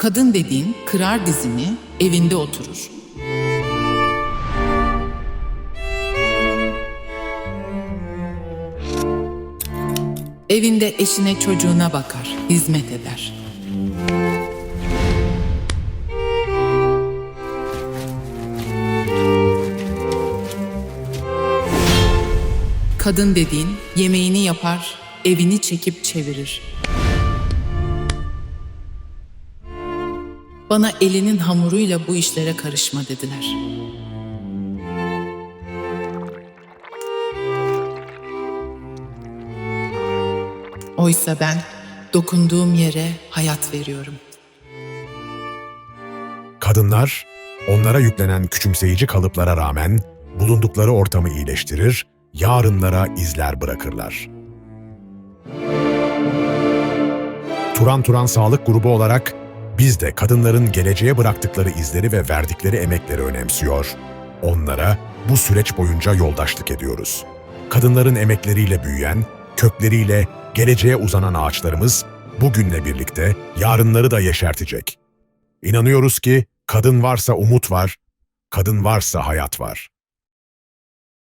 Kadın dediğin kırar dizini, evinde oturur. Evinde eşine çocuğuna bakar, hizmet eder. Kadın dediğin yemeğini yapar, evini çekip çevirir. Bana elinin hamuruyla bu işlere karışma dediler. Oysa ben dokunduğum yere hayat veriyorum. Kadınlar, onlara yüklenen küçümseyici kalıplara rağmen bulundukları ortamı iyileştirir, yarınlara izler bırakırlar. Turan Turan Sağlık Grubu olarak biz de kadınların geleceğe bıraktıkları izleri ve verdikleri emekleri önemsiyor. Onlara bu süreç boyunca yoldaşlık ediyoruz. Kadınların emekleriyle büyüyen, kökleriyle geleceğe uzanan ağaçlarımız bugünle birlikte yarınları da yeşertecek. İnanıyoruz ki kadın varsa umut var, kadın varsa hayat var.